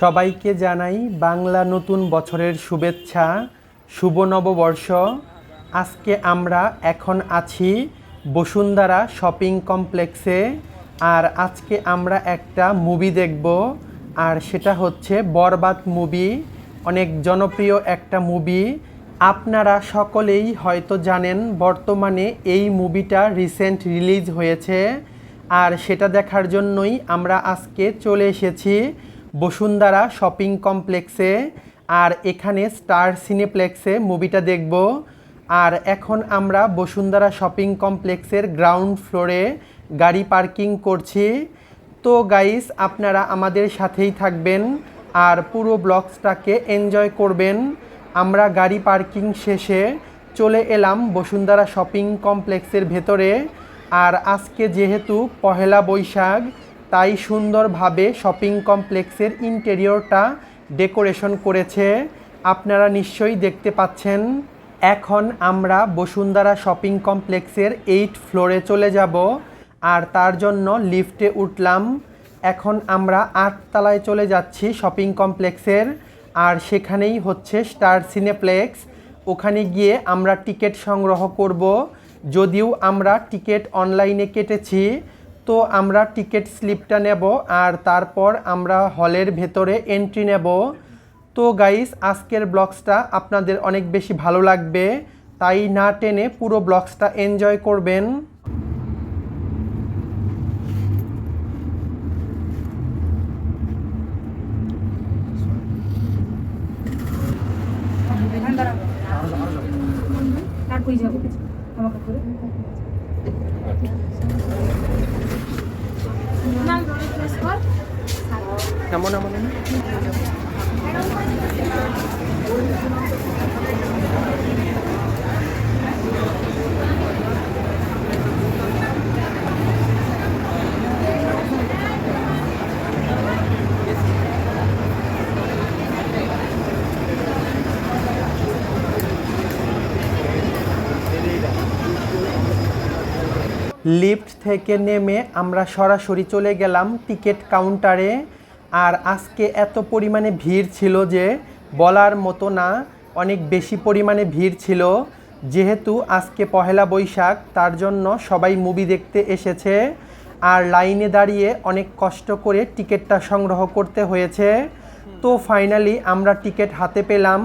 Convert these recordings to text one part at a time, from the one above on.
সবাইকে জানাই বাংলা নতুন বছরের শুভেচ্ছা, শুভ নববর্ষ। আজকে আমরা এখন আছি বসুন্ধরা শপিং কমপ্লেক্সে আর আজকে আমরা একটা মুভি দেখব আর সেটা হচ্ছে বরবাদ মুভি, অনেক জনপ্রিয় একটা মুভি। আপনারা সকলেই হয়তো জানেন বর্তমানে এই মুভিটা রিসেন্ট রিলিজ হয়েছে আর সেটা দেখার জন্যই আমরা আজকে চলে এসেছি বসুন্ধরা শপিং কমপ্লেক্সে আর এখানে স্টার সিনেপ্লেক্সে মুভিটা দেখব। আর এখন আমরা বসুন্ধরা শপিং কমপ্লেক্সের গ্রাউন্ড ফ্লোরে গাড়ি পার্কিং করছি। তো গাইস, আপনারা আমাদের সাথেই থাকবেন আর পুরো ব্লগসটাকে এনজয় করবেন। আমরা গাড়ি পার্কিং শেষে চলে এলাম বসুন্ধরা শপিং কমপ্লেক্সের ভেতরে। আর আজকে যেহেতু পহেলা বৈশাখ তাই সুন্দরভাবে শপিং কমপ্লেক্সের ইন্টেরিয়রটা ডেকোরেশন করেছে। আপনারা নিশ্চয়ই দেখতে পাচ্ছেন, এখন আমরা বসুন্ধরা শপিং কমপ্লেক্সের এইট ফ্লোরে চলে যাব আর তার জন্য লিফটে উঠলাম। এখন আমরা আটতলায় চলে যাচ্ছি শপিং কমপ্লেক্সের আর সেখানেই হচ্ছে স্টার সিনেপ্লেক্স। ওখানে গিয়ে আমরা টিকিট সংগ্রহ করব। যদিও আমরা টিকিট অনলাইনে কেটেছি তো আমরা টিকিট স্লিপটা নেব আর তারপর আমরা হলের ভেতরে এন্ট্রি নেব তো গাইস আজকের ব্লগসটা আপনাদের অনেক বেশি ভালো লাগবে তাই না টেনে পুরো ব্লগসটা এনজয় করবেন আমাকে করে কেমন এমন লিফট থেকে নেমে আমরা সরাসরি চলে গেলাম টিকিট কাউন্টারে। আর আজকে এত পরিমাণে ভিড় ছিল যে বলার মতো না, অনেক বেশি পরিমাণে ভিড় ছিল। যেহেতু আজকে পহেলা বৈশাখ, তার জন্য সবাই মুভি দেখতে এসেছে। আর লাইনে দাঁড়িয়ে অনেক কষ্ট করে টিকিটটা সংগ্রহ করতে হয়েছে। তো ফাইনালি আমরা টিকিট হাতে পেলাম।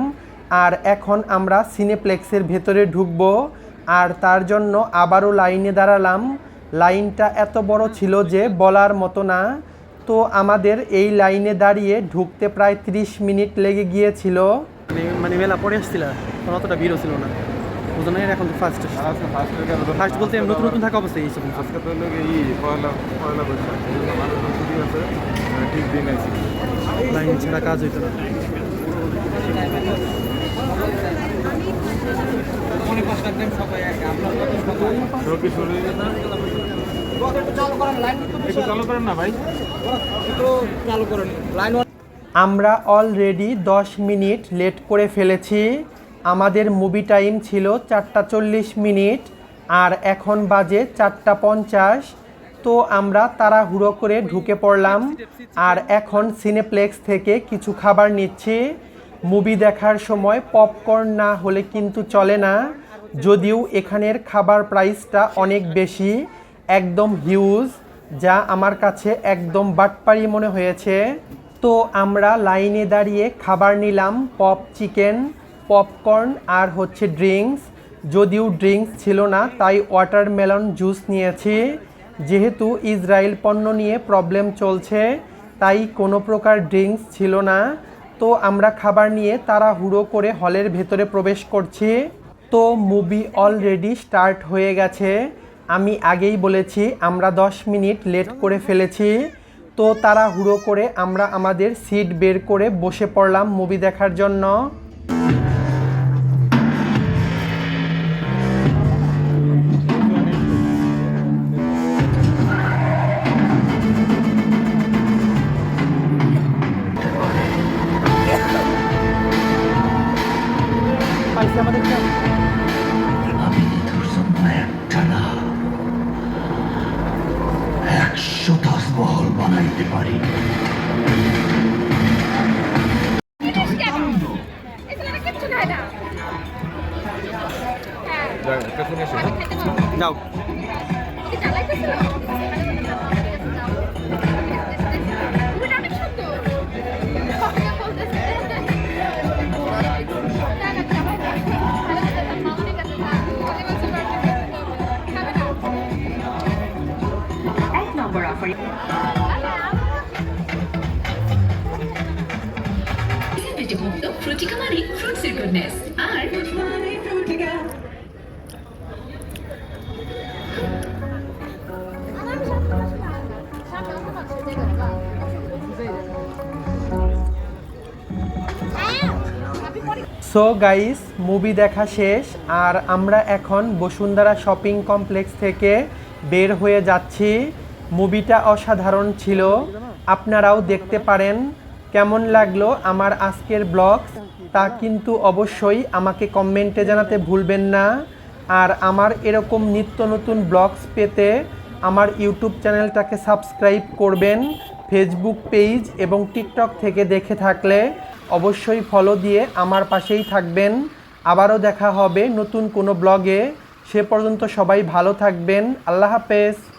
আর এখন আমরা সিনেপ্লেক্সের ভেতরে ঢুকবো। আর তার জন্য আবারও লাইনে দাঁড়ালাম। লাইনটা এত বড় ছিল যে বলার মতো না। তো আমাদের এই লাইনে দাঁড়িয়ে ঢুকতে প্রায় 30 মিনিট লেগে গিয়েছিল। মানে মানে মেলা পরে আসছিল তখন অতটা ভিড়ও ছিল না। এখন তো ফার্স্ট কেন ফার্স্ট বলতে নতুন নতুন থাকা অবস্থায় এইসব আজকে তো লোক এই পয়লা পয়লা বৈশাখ। এই জন্য মানুষজন ছুটি আছে মানে ঠিক দিন আছে। লাইন ছাড়া কাজ হইতো না। আমরা অলরেডি 10 মিনিট লেট করে ফেলেছি। আমাদের মুভি টাইম ছিল চারটা চল্লিশ মিনিট, আর এখন বাজে চারটা পঞ্চাশ। তো আমরা তাড়াহুড়ো করে ঢুকে পড়লাম, আর এখন সিনেপ্লেক্স থেকে কিছু খাবার নিচ্ছি। মুভি দেখার সময় পপকর্ন না হলে কিন্তু চলে না। যদিও এখানের খাবার প্রাইসটা অনেক বেশি, একদম হিউজ যা আমার কাছে একদম বাটপারি মনে হয়েছে। তো আমরা লাইনে দাঁড়িয়ে খাবার নিলাম, পপ চিকেন, পপকর্ন আর হচ্ছে ড্রিঙ্কস। যদিও ড্রিঙ্কস ছিল না, তাই ওয়াটারমেলন জুস নিয়েছি। যেহেতু ইসরায়েল পণ্য নিয়ে প্রবলেম চলছে, তাই কোনো প্রকার ড্রিঙ্কস ছিল না। তো আমরা খাবার নিয়ে তারা হুড়ো করে হলের ভেতরে প্রবেশ করছি। তো মুভি অলরেডি স্টার্ট হয়ে গেছে। আমি আগেই বলেছি, আমরা 10 মিনিট লেট করে ফেলেছি। তো তারা হুড়ো করে আমরা আমাদের সিট বের করে বসে পড়লাম মুভি দেখার জন্য। লাগছে আমাদের একশো দশ তাজমহল বানাইতে পারি। যাও ফ্রুটসের গুডনেস আর সো গাইস মুভি দেখা শেষ, আর আমরা এখন বসুন্ধরা শপিং কমপ্লেক্স থেকে বের হয়ে যাচ্ছি। মুভিটা অসাধারণ ছিল। আপনারাও দেখতে পারেন। কেমন লাগল আমার আজকের ব্লগ? তা কিন্তু অবশ্যই আমাকে কমেন্টে জানাতে ভুলবেন না। আর আমার এরকম নিত্য নতুন ব্লগস পেতে আমার ইউটিউব চ্যানেলটাকে সাবস্ক্রাইব করবেন, ফেসবুক পেজ এবং টিকটক থেকে দেখে থাকলে। অবশ্যই ফলো দিয়ে আমার পাশেই থাকবেন। আবারও দেখা হবে নতুন কোনো ব্লগে। সে পর্যন্ত সবাই ভালো থাকবেন। আল্লাহ হাফেজ।